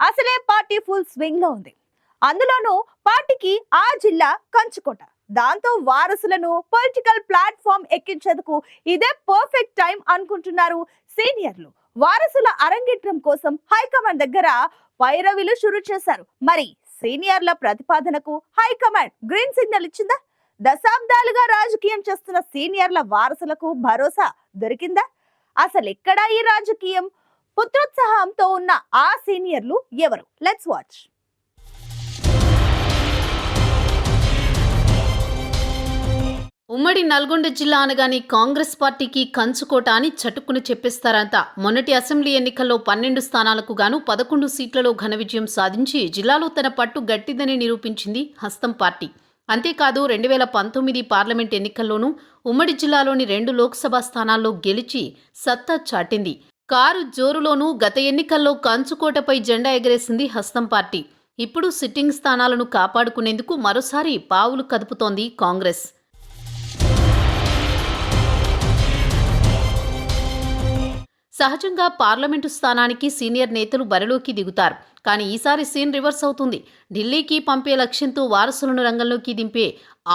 అసలే party full స్వింగ్లో ఉంది. అందులోనూ పార్టీకి ఆ జిల్లా కంచుకోట. దాంతో వారసులను పొలిటికల్ ప్లాట్ఫామ్ ఎక్కించేందుకు ఇదే పర్ఫెక్ట్ టైం అనుకుంటున్నారు సీనియర్లు. వారసుల అరంగేట్రం కోసం హైకమాండ్ దగ్గర పైరవిలు షురు చేశారు. మరి సీనియర్ల ప్రతిపాదనకు హైకమాండ్ గ్రీన్ సిగ్నల్ ఇచ్చిందా? దశాబ్దాలుగా రాజకీయం చేస్తున్న సీనియర్ల వారసులకు భరోసా దొరికిందా? అసలు ఎక్కడా ఈ రాజకీయం? పుత్రోత్సాహంతో ఉన్న ఆ సీనియర్లు ఎవరు? లెట్స్ వాచ్ ఉమ్మడి నల్గొండ జిల్లా అనగానే కాంగ్రెస్ పార్టీకి కంచుకోట అని చటుక్కును చెప్పేస్తారంతా మొన్నటి అసెంబ్లీ ఎన్నికల్లో పన్నెండు స్థానాలకు గాను పదకొండు సీట్లలో ఘన విజయం సాధించి జిల్లాలో తన పట్టు గట్టిదని నిరూపించింది హస్తం పార్టీ. అంతేకాదు రెండు వేల పంతొమ్మిది పార్లమెంట్ ఎన్నికల్లోనూ ఉమ్మడి జిల్లాలోని రెండు లోక్సభ స్థానాల్లో గెలిచి సత్తా చాటింది. కారు జోరులోనూ గత ఎన్నికల్లో కంచుకోటపై జెండా ఎగరేసింది హస్తం పార్టీ. ఇప్పుడు సిట్టింగ్ స్థానాలను కాపాడుకునేందుకు మరోసారి పావులు కదుపుతోంది కాంగ్రెస్. సహజంగా పార్లమెంటు స్థానానికి సీనియర్ నేతలు బరిలోకి దిగుతారు. కానీ ఈసారి సీన్ రివర్స్ అవుతుంది. ఢిల్లీకి పంపే లక్ష్యంతో వారసులను రంగంలోకి దింపే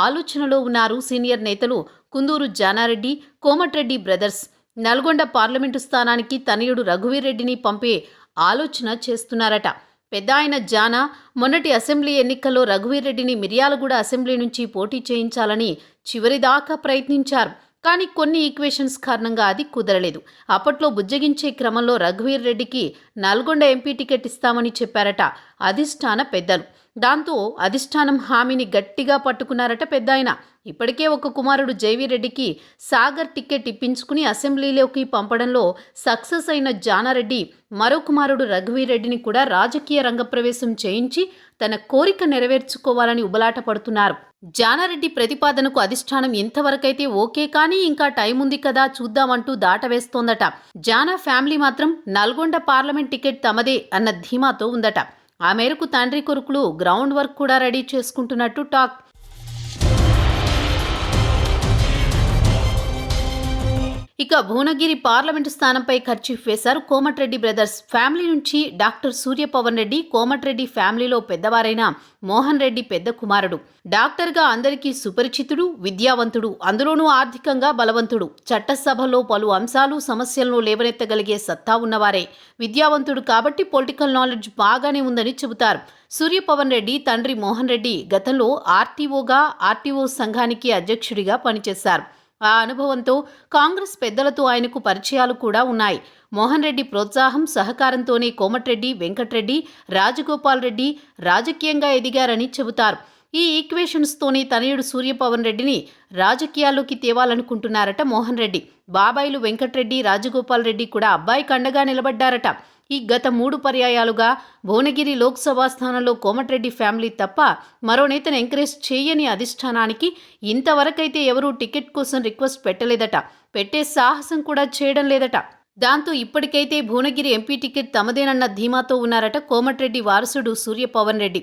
ఆలోచనలో ఉన్నారు సీనియర్ నేతలు కుందూరు జానారెడ్డి కోమటిరెడ్డి బ్రదర్స్. నల్గొండ పార్లమెంటు స్థానానికి తనయుడు రఘువీరెడ్డిని పంపే ఆలోచన చేస్తున్నారట. పెద్ద ఆయన జానా మొన్నటి అసెంబ్లీ ఎన్నికల్లో రఘువీరెడ్డిని మిర్యాలగూడ అసెంబ్లీ నుంచి పోటీ చేయించాలని చివరిదాకా ప్రయత్నించారు. కానీ కొన్ని ఈక్వేషన్స్ కారణంగా అది కుదరలేదు. అప్పట్లో బుజ్జగించే క్రమంలో రఘువీర్ రెడ్డికి నల్గొండ ఎంపీ టికెట్ ఇస్తామని చెప్పారట అధిష్టాన పెద్దలు. దాంతో అధిష్టానం హామీని గట్టిగా పట్టుకున్నారట పెద్దాయన. ఇప్పటికే ఒక కుమారుడు జైవీరెడ్డికి సాగర్ టికెట్ ఇప్పించుకుని అసెంబ్లీలోకి పంపడంలో సక్సెస్ అయిన జానారెడ్డి మరో కుమారుడు రఘువీరెడ్డిని కూడా రాజకీయ రంగప్రవేశం చేయించి తన కోరిక నెరవేర్చుకోవాలని ఉబలాట పడుతున్నారు. జానారెడ్డి ప్రతిపాదనకు అధిష్టానం ఇంతవరకైతే ఓకే కానీ ఇంకా టైం ఉంది కదా చూద్దామంటూ దాటవేస్తోందట. జానా ఫ్యామిలీ మాత్రం నల్గొండ పార్లమెంట్ టికెట్ తమదే అన్న ధీమాతో ఉందట. ఆ మేరకు తండ్రి కొడుకులు గ్రౌండ్ వర్క్ కూడా రెడీ చేసుకుంటున్నట్టు టాక్ ఇక భువనగిరి పార్లమెంటు స్థానంపై ఖర్చు వేశారు కోమటిరెడ్డి బ్రదర్స్. ఫ్యామిలీ నుంచి డాక్టర్ సూర్యపవన్ రెడ్డి కోమటిరెడ్డి ఫ్యామిలీలో పెద్దవారైన మోహన్ రెడ్డి పెద్ద కుమారుడు. డాక్టర్గా అందరికీ సుపరిచితుడు విద్యావంతుడు అందులోనూ ఆర్థికంగా బలవంతుడు. చట్టసభలో పలు అంశాలు సమస్యలను లేవనెత్తగలిగే సత్తా ఉన్నవారే. విద్యావంతుడు కాబట్టి పొలిటికల్ నాలెడ్జ్ బాగానే ఉందని చెబుతారు. సూర్యపవన్ రెడ్డి తండ్రి మోహన్ రెడ్డి గతంలో ఆర్టీఓగా ఆర్టీఓ సంఘానికి అధ్యక్షుడిగా పనిచేశారు. ఆ అనుభవంతో కాంగ్రెస్ పెద్దలతో ఆయనకు పరిచయాలు కూడా ఉన్నాయి. మోహన్ రెడ్డి ప్రోత్సాహం సహకారంతోనే కోమటిరెడ్డి వెంకట్రెడ్డి రాజగోపాల్ రెడ్డి రాజకీయంగా ఎదిగారని చెబుతారు. ఈ ఈక్వేషన్స్తోనే తనయుడు సూర్యపవన్ రెడ్డిని రాజకీయాల్లోకి తేవాలనుకుంటున్నారట మోహన్ రెడ్డి. బాబాయిలు వెంకట్రెడ్డి రాజగోపాల్ రెడ్డి కూడా అబ్బాయికి అండగా నిలబడ్డారట. ఈ గత మూడు పర్యాయాలుగా భువనగిరి లోక్సభ స్థానంలో కోమటిరెడ్డి ఫ్యామిలీ తప్ప మరో నేతను ఎంకరేజ్ చేయని అధిష్టానానికి ఇంతవరకైతే ఎవరూ టికెట్ కోసం రిక్వెస్ట్ పెట్టలేదట. పెట్టే సాహసం కూడా చేయడం లేదట. దాంతో ఇప్పటికైతే భువనగిరి ఎంపీ టికెట్ తమదేనన్న ధీమాతో ఉన్నారట కోమటిరెడ్డి వారసుడు సూర్యపవన్ రెడ్డి.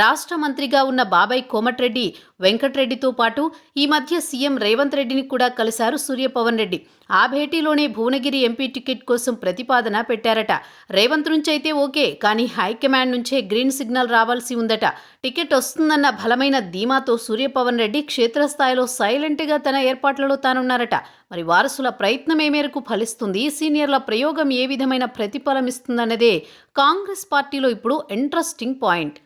రాష్ట్ర మంత్రిగా ఉన్న బాబాయ్ కోమటిరెడ్డి వెంకట్రెడ్డితో పాటు ఈ మధ్య సీఎం రేవంత్ రెడ్డిని కూడా కలిశారు సూర్యపవన్ రెడ్డి. ఆ భేటీలోనే భువనగిరి ఎంపీ టికెట్ కోసం ప్రతిపాదన పెట్టారట. రేవంత్ నుంచి అయితే ఓకే కానీ హైకమాండ్ నుంచే గ్రీన్ సిగ్నల్ రావాల్సి ఉందట. టికెట్ వస్తుందన్న బలమైన ధీమాతో సూర్యపవన్ రెడ్డి క్షేత్రస్థాయిలో సైలెంట్గా తన ఏర్పాట్లలో తానున్నారట. మరి వారసుల ప్రయత్నం ఏ మేరకు ఫలిస్తుంది? సీనియర్ల ప్రయోగం ఏ విధమైన ప్రతిఫలం ఇస్తుందన్నదే కాంగ్రెస్ పార్టీలో ఇప్పుడు ఇంట్రెస్టింగ్ పాయింట్.